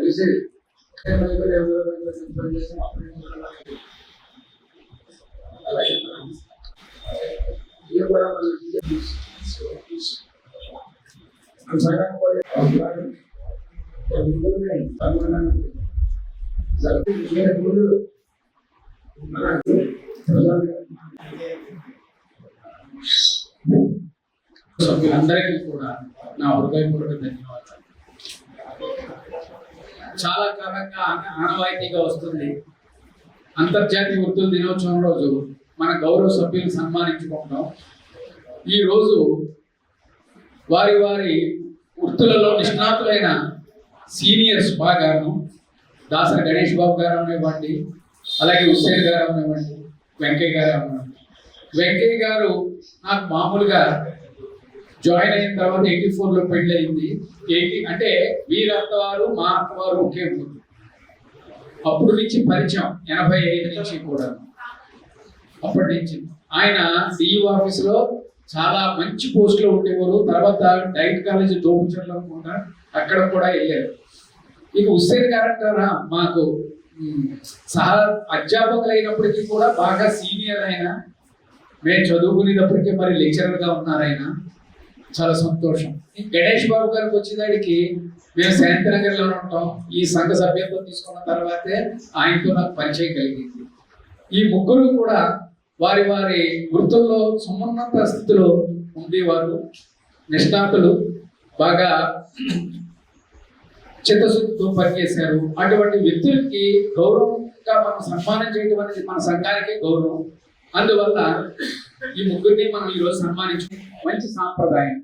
కలిసి ప్రజలు సభ్యులందరికీ కూడా నా హృదయపూర్వక ధన్యవాదాలు. చాలా కాలంగా ఆనవాయితీగా వస్తుంది. అంతర్జాతీయ వృత్తుల దినోత్సవం రోజు మన గౌరవ సభ్యులు సన్మానించుకుంటాం ఈరోజు వారి వారి వృత్తులలో నిష్ణాతులైన సీనియర్స్ బాగాను దాసరి గణేష్ బాబు గారు అనేవ్వండి అలాగే హుస్సేన్ గారు అనేవ్వండి వెంకయ్య గారు అనేవ్వండి వెంకయ్య గారు నాకు మామూలుగా జాయిన్ అయిన తర్వాత ఎయిటీ ఫోర్లో పెళ్ళి అయింది. ఎయిటీ అంటే వీరత్త అత్తవారు మా అత్తవారు ఒకే ఊరు. అప్పుడు నుంచి పరిచయం ఎనభై ఐదు నుంచి కూడా. అప్పటి నుంచి. ఆయన డిఈ ఆఫీస్లో చాలా మంచి పోస్ట్లో ఉండేవారు. తర్వాత డైట్ కాలేజ్ దోపించడంలో కూడా అక్కడ కూడా వెళ్ళారు. ఇక హుస్సేన్ గారు అంటారా? మాకు సహా అధ్యాపకులు అయినప్పటికీ కూడా బాగా సీనియర్ అయిన మేము చదువుకునేటప్పటికీ మరి లెక్చరర్గా ఉన్నారైనా చాలా సంతోషం. గణేష్ బాబు గారికి వచ్చేదానికి మేము శాంతినగర్లో ఉంటాం. ఈ సంఘ సభ్యత్వం తీసుకున్న తర్వాతే ఆయనతో నాకు పరిచయం కలిగింది. ఈ ముగ్గురు కూడా వారి వారి వృత్తుల్లో సమున్నత స్థితిలో ఉండేవారు. నిష్ణాతులు బాగా చిత్తశుద్ధితో పనిచేశారు. అటువంటి వ్యక్తులకి గౌరవంగా మనం సన్మానం చేయడం అనేది మన సంఘానికే గౌరవం. అందువల్ల ఈ ముగ్గురిని మనం ఈరోజు సన్మానించు మంచి సాంప్రదాయం.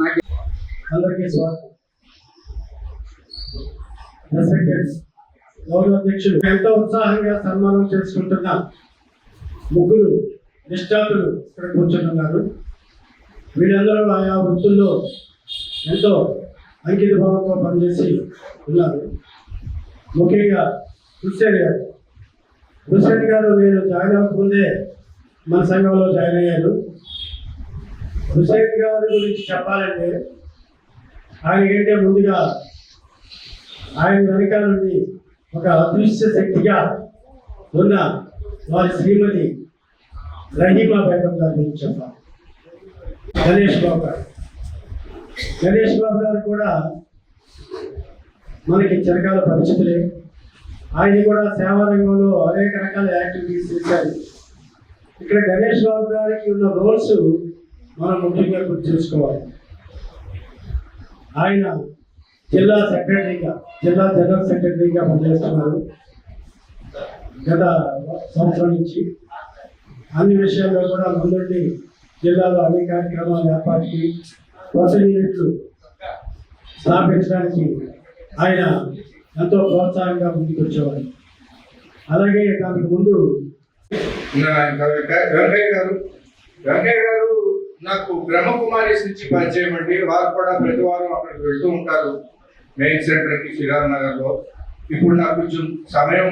నాకు అందరికీ స్వాగతం. గౌరవ అధ్యక్షుడు ఎంతో ఉత్సాహంగా సన్మానం చేసుకుంటున్న ముగ్గురు నిష్ఠాతులు ఇక్కడ కూర్చుంటున్నారు. వీళ్ళందరూ ఆయా వృత్తుల్లో ఎంతో అంకిత భావంతో పనిచేసి ఉన్నారు. ముఖ్యంగా హుస్సేన్ గారు గారు నేను జాయిన్ అవ్వకముందే మన సంఘంలో జాయిన్ అయ్యాను హుస్సేన్ గారి గురించి చెప్పాలంటే ఆయన ఏంటంటే ముందుగా ఆయన వెనకాల నుండి ఒక అదృశ్య శక్తిగా ఉన్న వారి శ్రీమతి రహీమా బేగం గారి గురించి చెప్పాలి. గణేష్ బాబు గారు. గణేష్ బాబు గారు కూడా మనకి చిరకాల పరిస్థితులే ఆయన కూడా సేవా రంగంలో అనేక రకాల యాక్టివిటీస్ చేశారు. ఇక్కడ గణేష్ బాబు గారికి ఉన్న రోల్స్ మనం ముఖ్యంగా గుర్తు చేసుకోవాలి. ఆయన జిల్లా సెక్రటరీగా జిల్లా జనరల్ సెక్రటరీగా పనిచేస్తున్నారు. గత సంవత్సరం నుంచి అన్ని విషయాల్లో కూడా ముందుండి జిల్లాలో అన్ని కార్యక్రమాలు ఏర్పాటుకి కొత్త యూనిట్లు స్థాపించడానికి ఆయన ఎంతో ప్రోత్సాహంగా ముందుకు వచ్చేవారు. అలాగే దానికి ముందు వెంకయ్య గారు. వెంకయ్య గారు నాకు బ్రహ్మకుమారిస్ నుంచి పరిచయం అండి. వారు కూడా ప్రతి వారం అక్కడికి వెళ్తూ ఉంటారు మెయిన్ సెంటర్కి శ్రీరామ్ నగర్లో ఇప్పుడు నాకు కొంచెం సమయం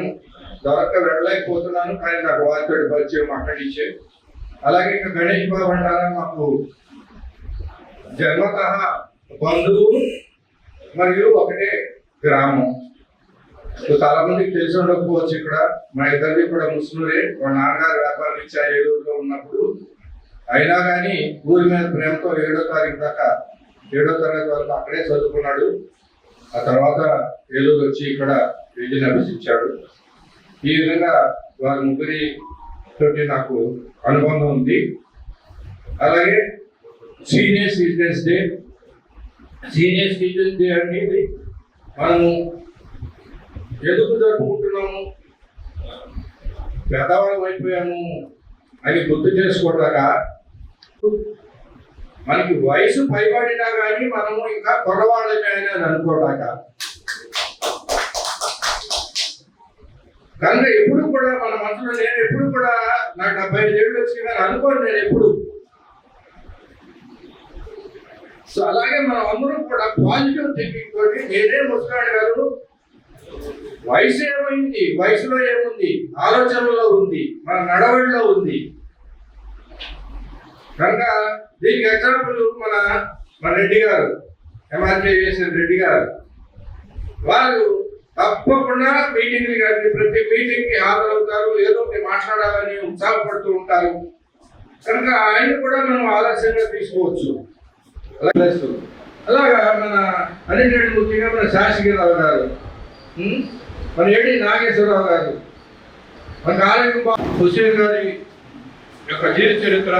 దొరక్క వెళ్ళలేకపోతున్నాను. కానీ నాకు వారితో పరిచయం అక్కడి నుంచే. అలాగే ఇంకా గణేష్ బాబు అంటారా మాకు జన్మత బంధువు మరియు ఒకటే గ్రామం. చాలా మందికి తెలిసి ఉండకపోవచ్చు ఇక్కడ. మా ఇద్దరిది కూడా ముస్లింలే. మా నాన్నగారు వ్యాపారం ఆ ఏడుతో ఉన్నప్పుడు అయినా కానీ ఊరి మీద ప్రేమతో ఏడో తారీఖు దాకా ఏడో తరగతి వరకు అక్కడే చదువుకున్నాడు. ఆ తర్వాత ఏలూరు వచ్చి ఇక్కడ విద్యను అభ్యసించాడు. ఈ విధంగా వారి ముగ్గురి తోటి నాకు అనుబంధం ఉంది. అలాగే senior citizens day. Senior citizens day అనేది మనము ఎందుకు జరుపుకుంటున్నాము? పెద్దవాళ్ళం అయిపోయాము అని గుర్తు చేసుకోవటాక మనకి వయసు పైబడినా కానీ మనము ఇంకా కొరవాళ్ళమే అని అనుకోడాక. కనుక ఎప్పుడు కూడా మన మనసులో నేను ఎప్పుడు కూడా నాకు డెబ్బై ఐదు ఏళ్ళు వచ్చింది కానీ అనుకోను నేను ఎప్పుడు. సో అలాగే మనం అందరం కూడా పాజిటివ్ థింకింగ్ తోటి నేనే ముసలాడు గారు వయసు ఏమైంది? వయసులో ఏముంది? ఆలోచనలో ఉంది. మన నడవడిలో ఉంది. కనుక దీనికి ఎగ్జాంపుల్ మన మన రెడ్డి గారు ఎంఆర్పీ చేసిన రెడ్డి గారు. వారు తప్పకుండా మీటింగ్లు కానీ ప్రతి మీటింగ్కి హాజరవుతారు ఏదో ఒకటి మాట్లాడాలని ఉత్సాహపడుతూ ఉంటారు. కనుక ఆయన కూడా మనం ఆలస్యంగా తీసుకోవచ్చు. అలాగా మన అన్నింటి ముఖ్యంగా మన శాసగిరిరావు గారు మన ఏడి నాగేశ్వరరావు గారు? మన ఆరోగ్య హుసేన్ గారి యొక్క జీవిత చరిత్ర?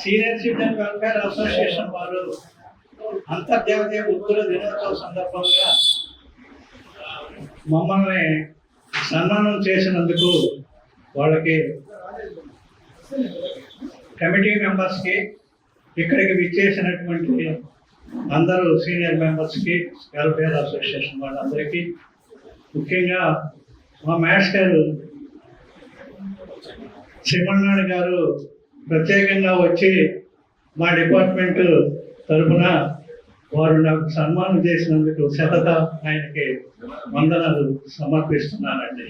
సీనియర్ సిటిజన్ వెల్ఫేర్ అసోసియేషన్ వారు అంతర్జాతీయ వృద్ధుల దినోత్సవ సందర్భంగా మమ్మల్ని సన్మానం చేసినందుకు వాళ్ళకి కమిటీ మెంబర్స్కి ఇక్కడికి విచ్చేసినటువంటి అందరూ సీనియర్ మెంబర్స్కి వెల్ఫేర్ అసోసియేషన్ వాళ్ళందరికీ. ముఖ్యంగా మా మాస్టర్ సింహనాయుడు గారు ప్రత్యేకంగా వచ్చి మా డిపార్ట్మెంట్ తరఫున వారు నాకు సన్మానం చేసినందుకు శతత ఆయనకి వందనాలు సమర్పిస్తున్నానండి.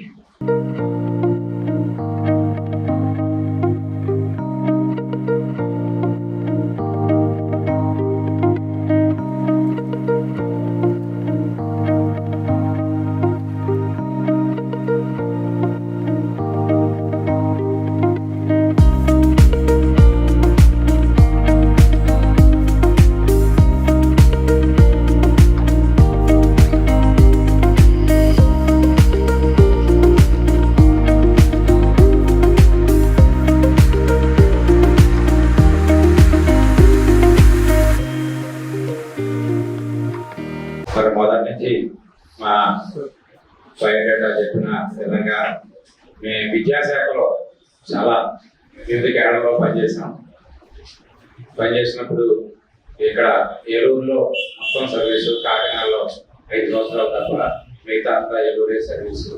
బయోడేటా చెప్పిన విధంగా మేము విద్యాశాఖలో చాలా వివిధ కేరళలో పనిచేసాం పనిచేసినప్పుడు ఇక్కడ ఏలూరులో మొత్తం సర్వీసు కాకినాడలో ఐదు సంవత్సరాలు తప్ప మిగతా అంతా ఏలూరే సర్వీసు.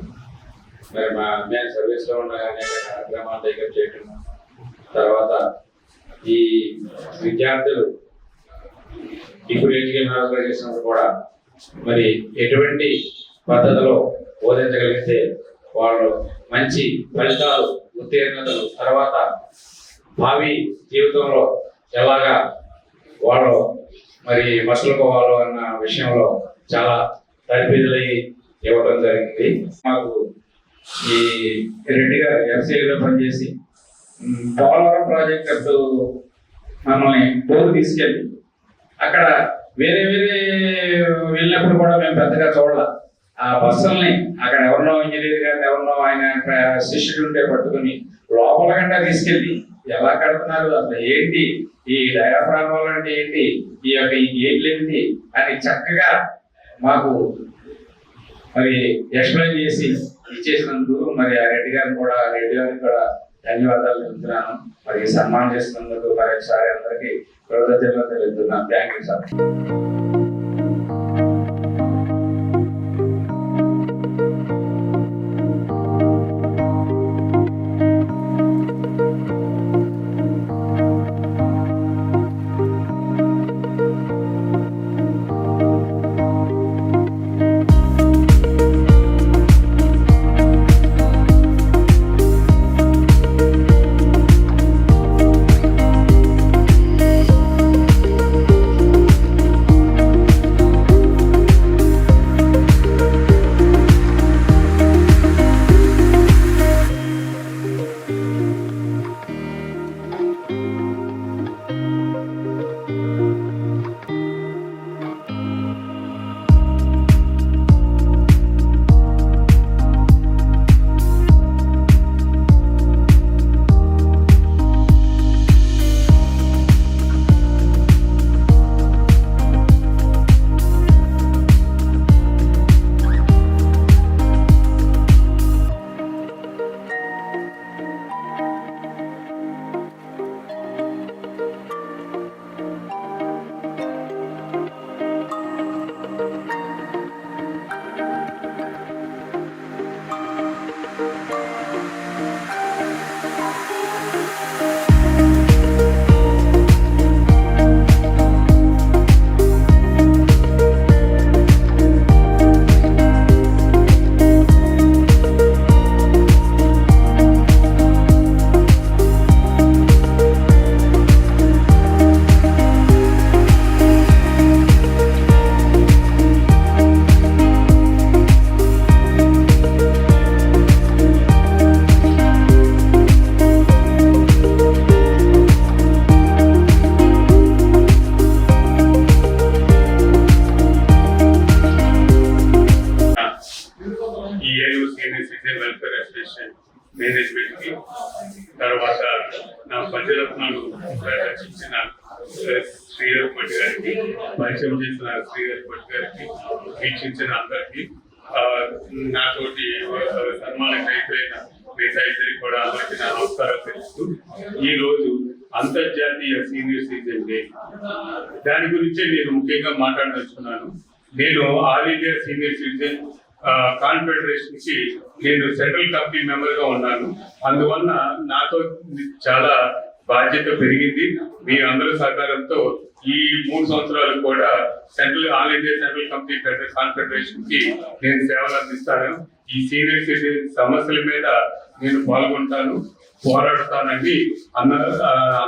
మరి మా మేము సర్వీస్లో ఉండగానే కార్యక్రమాలు దగ్గర చేయటం. తర్వాత ఈ విద్యార్థులు ఇప్పుడు ఎడ్యుకేషన్ ఆర్గనైజేషన్ కూడా మరి ఎటువంటి పద్ధతిలో బోధించగలిగితే వాళ్ళు మంచి ఫలితాలు ఉత్తీర్ణతలు తర్వాత భావి జీవితంలో ఎలాగా వాళ్ళు మరి మసలుకోవాలో అన్న విషయంలో చాలా తరబిదులై ఇవ్వడం జరిగింది. మాకు ఈ రెడ్డి గారు ఎఫ్సీలో పనిచేసి పోలవరం ప్రాజెక్టు మమ్మల్ని టూర్ తీసుకెళ్ళి అక్కడ వేరే వేరే వెళ్ళినప్పుడు కూడా మేము పెద్దగా చూడాలి. ఆ బస్సుల్ని అక్కడ ఎవరినో ఇంజనీర్ గారిని ఎవరినో ఆయన శిష్యుడు ఉంటే పట్టుకుని లోపల గంట తీసుకెళ్ళి ఎలా కడుతున్నారు? అసలు ఏంటి ఈ డయాఫ్రామ్ అంటే ఏంటి? ఈ యొక్క ఈ గేట్లు ఏంటి? అని చక్కగా మాకు మరి ఎక్స్ప్లెయిన్ చేసి ఇచ్చేసినందుకు మరి ఆ రెడ్డి గారిని కూడా రెడ్డి గారిని కూడా ధన్యవాదాలు చెబుతున్నాను మరి సన్మానం చేసినందుకు మరొకసారి అందరికీ కృతజ్ఞతలు తెలుపుతున్నాను. Thank you sir. రాజ్యరత్నాలు రచించిన శ్రీధర్ భట్ గారికి పరిచయం చేసిన శ్రీధర్ భట్ గారికి వీక్షించిన అందరికి నాతోటి ఆ, సన్మానం మిగతా ఇద్దరికి కూడా అందరికీ నా నమస్కారం తెలుస్తూ ఈరోజు అంతర్జాతీయ సీనియర్ సిటిజన్ డే. దాని గురించే నేను ముఖ్యంగా మాట్లాడదలుచుకున్నాను. నేను ఆల్ ఇండియా సీనియర్ సిటిజన్ కాన్ఫెడరేషన్కి నేను సెంట్రల్ కమిటీ మెంబర్గా ఉన్నాను. అందువల్ల నాతో చాలా బాధ్యత పెరిగింది. మీ అందరి సహకారంతో ఈ మూడు సంవత్సరాలు కూడా central all India central committee కాన్ఫెడరేషన్కి నేను సేవలు అందిస్తాను. ఈ సీనియర్ సిటిజన్ సమస్యల మీద నేను పాల్గొంటాను పోరాడతానని అన్న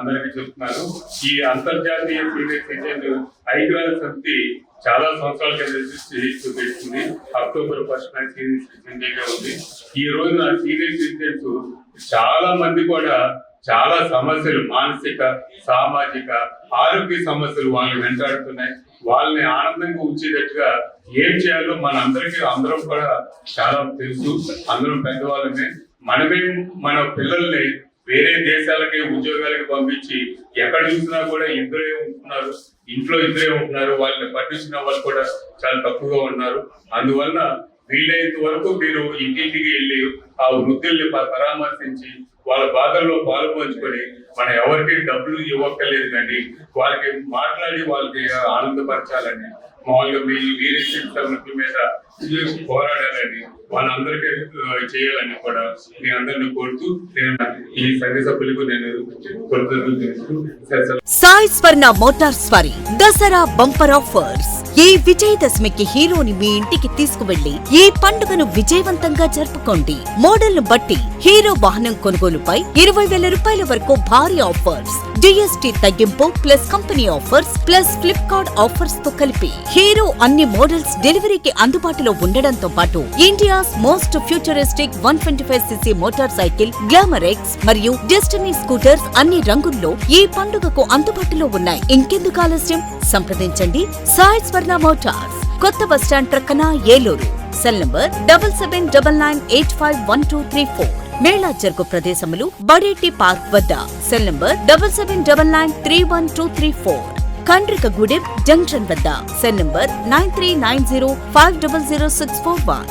అందరికీ చెప్తున్నాను. ఈ అంతర్జాతీయ సీనియర్ సిటిజన్ ఐక్యరాజ్య సమితి చాలా సంవత్సరాల కింద సృష్టి- చూపిస్తుంది. అక్టోబర్ ఫస్ట్ సీనియర్ సిటిజన్ డేగా ఉంది. ఈ రోజున సీనియర్ సిటిజన్స్ చాలా మంది కూడా చాలా సమస్యలు మానసిక సామాజిక ఆరోగ్య సమస్యలు వాళ్ళని వెంటాడుతున్నాయి. వాళ్ళని ఆనందంగా ఉంచేటట్టుగా ఏం చేయాలో మన అందరికీ అందరం కూడా చాలా తెలుసు. అందరం పెద్దవాళ్ళమే. మనమే మన పిల్లల్ని వేరే దేశాలకి ఉద్యోగాలకి పంపించి ఎక్కడ చూసినా కూడా ఇద్దరే ఉంటున్నారు. ఇంట్లో ఇద్దరే ఉంటున్నారు. వాళ్ళని పట్టించిన వాళ్ళు కూడా చాలా తక్కువగా ఉన్నారు. అందువల్ల వీలైనంత వరకు మీరు ఇంటింటికి వెళ్ళి ఆ వృద్ధుల్ని పరామర్శించి వాళ్ళ బాధల్లో పాలు పంచుకొని మనం ఎవరికి డబ్బులు ఇవ్వక్కర్లేదు కానీ వాళ్ళకి మాట్లాడి వాళ్ళకి ఆనందపరచాలని మామూలుగా మీ లీడర్షిప్ సమితి మీద పోరాడాలని వాళ్ళందరికీ చేయాలని కూడా మీ అందరిని కోరుతూ నేను ఈ సంఘ సభ్యులకు నేను కృతజ్ఞతలు తెలుస్తూ సాయి స్వర్ణ మోటార్స్ వారి దసరా బంపర్ ఆఫర్స్. ఈ విజయదశమికి హీరోని మీ ఇంటికి తీసుకువెళ్ళి ఈ పండుగను విజయవంతంగా జరుపుకోండి. మోడల్ను బట్టి హీరో వాహనం కొనుగోలుపై ఇరవై వేల రూపాయల వరకు భారీ ఆఫర్స్ జిఎస్టి తగ్గింపు plus company offers plus Flipkart ఆఫర్స్తో కలిపి హీరో అన్ని మోడల్స్ డెలివరీకి అందుబాటులో ఉండడంతో పాటు India's most futuristic one twenty five CC motor cycle Glamour X మరియు డెస్టినీ స్కూటర్స్ అన్ని రంగుల్లో ఈ పండుగకు అందుబాటులో ఉన్నాయి. ఇంకెందుకు ఆలస్యం? సంప్రదించండి. సాయి స్వర్ణ మోటార్స్ కొత్త బస్టాండ్ ప్రక్కన Eluru. Cell number double seven double nine eight five one two three four Mela జరుగు ప్రదేశములు బడేటి పార్క్ వద్ద cell number double seven double nine three one two three four. Kandrikagudem junction వద్ద cell number nine three nine zero five double zero six four one.